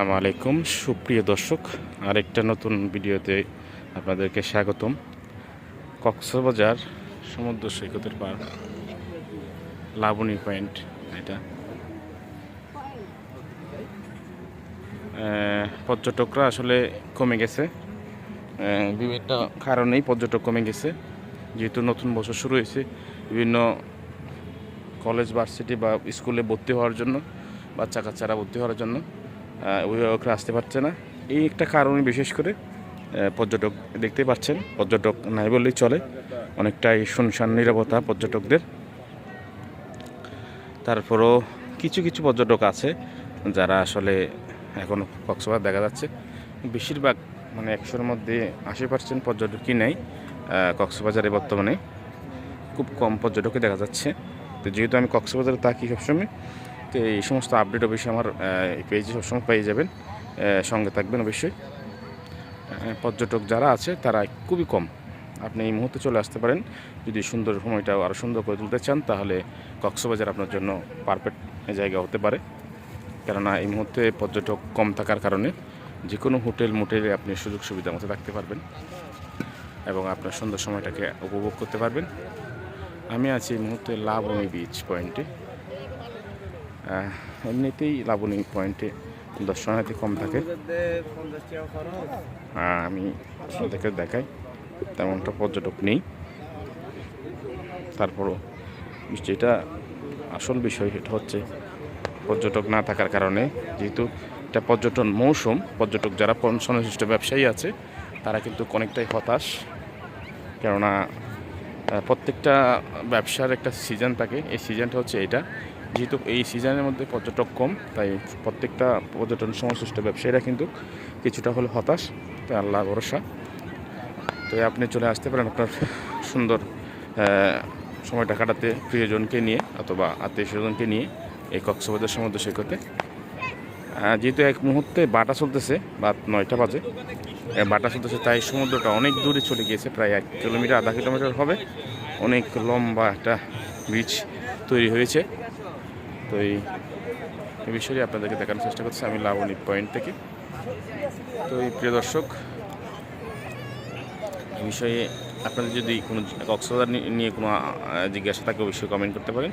আসসালামু আলাইকুম। সুপ্রিয় দর্শক, আরেকটা নতুন ভিডিওতে আপনাদেরকে স্বাগতম। কক্সবাজার সমুদ্র সৈকতের পার, লাবণী পয়েন্ট, এটা। পর্যটকরা আসলে কমে গেছে। বিভিন্ন কারণেই পর্যটক কমে গেছে। যেহেতু নতুন বছর শুরু হয়েছে, বিভিন্ন কলেজ ভার্সিটি বা স্কুলে ভর্তি হওয়ার জন্য বাচ্চা কাচ্চারা ভর্তি হওয়ার জন্য। অভিভাবকরা আসতে পারছে না। এই একটা কারণে বিশেষ করে পর্যটক দেখতে পাচ্ছেন। পর্যটক নাই বললেই চলে। অনেকটাই শুনশান নিরাপত্তা পর্যটকদের। তারপরও কিছু কিছু পর্যটক আছে যারা আসলে এখনও কক্সবাজার দেখা যাচ্ছে। বেশিরভাগ মানে একশোর মধ্যে আশি পার্সেন্ট পর্যটকই নেই কক্সবাজারে বর্তমানে। খুব কম পর্যটকই দেখা যাচ্ছে। তো যেহেতু আমি কক্সবাজারে থাকি সবসময় তো এই সমস্ত আপডেট অবশ্যই আমার পেজে সবসময় পেয়ে যাবেন। সঙ্গে থাকবেন অবশ্যই। পর্যটক যারা আছে, তারা খুবই কম। আপনি এই মুহূর্তে চলে আসতে পারেন। যদি সুন্দর সময়টা আরও সুন্দর করে তুলতে চান, তাহলে কক্সবাজার আপনার জন্য পারফেক্ট জায়গা হতে পারে। কেননা এই মুহূর্তে পর্যটক কম থাকার কারণে যে কোনো হোটেল, মোটেলে আপনি সুযোগ সুবিধা মতো থাকতে পারবেন এবং আপনার সুন্দর সময়টাকে উপভোগ করতে পারবেন। আমি আছি এই মুহূর্তে লাবণী বিচ পয়েন্টে এমনিতেই লাবণী পয়েন্টে দর্শনার্থী কম থাকে। আহ, আমি আপনাদেরকে দেখাই তেমনটা পর্যটক নেই। তারপরও যেটা আসল বিষয় সেটা হচ্ছে পর্যটক না থাকার কারণে যেহেতু এটা পর্যটন মৌসুম পর্যটক যারা সংশ্লিষ্ট ব্যবসায়ী আছে তারা কিন্তু অনেকটাই হতাশ। কেননা প্রত্যেকটা ব্যবসার একটা সিজন থাকে এই সিজনটা হচ্ছে এটা। যেহেতু এই সিজনের মধ্যে পর্যটক কম, তাই প্রত্যেকটা পর্যটন সংশ্লিষ্ট ব্যবসায়ীরা কিন্তু কিছুটা হলে হতাশ, তাই আল্লাহ ভরসা। তো আপনি চলে আসতে পারেন আপনার সুন্দর সময়টা কাটাতে প্রিয়জনকে নিয়ে অথবা আত্মীয় স্বজনকে নিয়ে এই কক্সবাজার সমুদ্র সৈকতে। যেহেতু এক মুহূর্তে বাটা চলতেছে বা নয়টা বাজে। বাটা চলতেছে, তাই সমুদ্রটা অনেক দূরে চলে গিয়েছে, প্রায় এক কিলোমিটার, আধা কিলোমিটার হবে। অনেক লম্বা একটা বিচ তৈরি হয়েছে। তো এই এই বিষয়ে আপনাদেরকে দেখানোর চেষ্টা করছি। আমি লাবণী পয়েন্ট থেকে। তো এই প্রিয় দর্শক, এই বিষয়ে আপনাদের যদি কোনো কক্সবাজার নিয়ে কোনো জিজ্ঞাসা থাকে, অবশ্যই কমেন্ট করতে পারেন।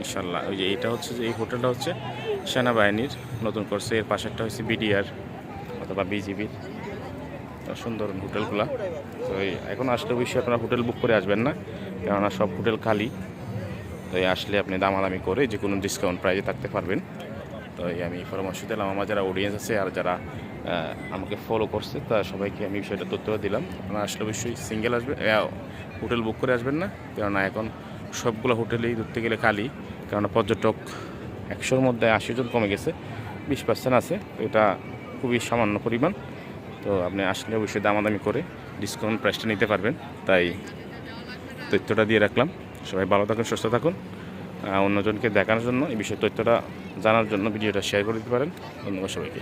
ইনশাল্লাহ ওই যে এটা হচ্ছে যে এই হোটেলটা হচ্ছে সেনাবাহিনীর নতুন করছে। এর পাশেরটা হচ্ছে বিডিআর অথবা বিজিবির। সুন্দর হোটেলগুলা। তো এখন আসলে অবশ্যই আপনারা হোটেল বুক করে আসবেন না। কেননা সব হোটেল খালি। তো এই আসলে আপনি দামাদামি করে যে কোনো ডিসকাউন্ট প্রাইজে থাকতে পারবেন। তো এই আমি পরামর্শ দিলাম, আমার যারা অডিয়েন্স আছে আর যারা আমাকে ফলো করছে, তা সবাইকে আমি বিষয়টা তথ্য দিলাম। আপনারা আসলে অবশ্যই সিঙ্গেল আসবে হোটেল বুক করে আসবেন না। কেননা এখন সবগুলো হোটেলেই ধরতে গেলে খালি। কেননা পর্যটক একশোর মধ্যে আশি জন কমে গেছে, বিশ পার্সেন্ট আছে। তো এটা খুবই সামান্য পরিমাণ। তো আপনি আসলে অবশ্যই দামাদামি করে ডিসকাউন্ট প্রাইসটা নিতে পারবেন। তাই তথ্যটা দিয়ে রাখলাম। সবাই ভালো থাকুন, সুস্থ থাকুন। অন্যজনকে দেখানোর জন্য, এই বিষয়ে তথ্যটা জানার জন্য ভিডিওটা শেয়ার করে দিতে পারেন। ধন্যবাদ সবাইকে।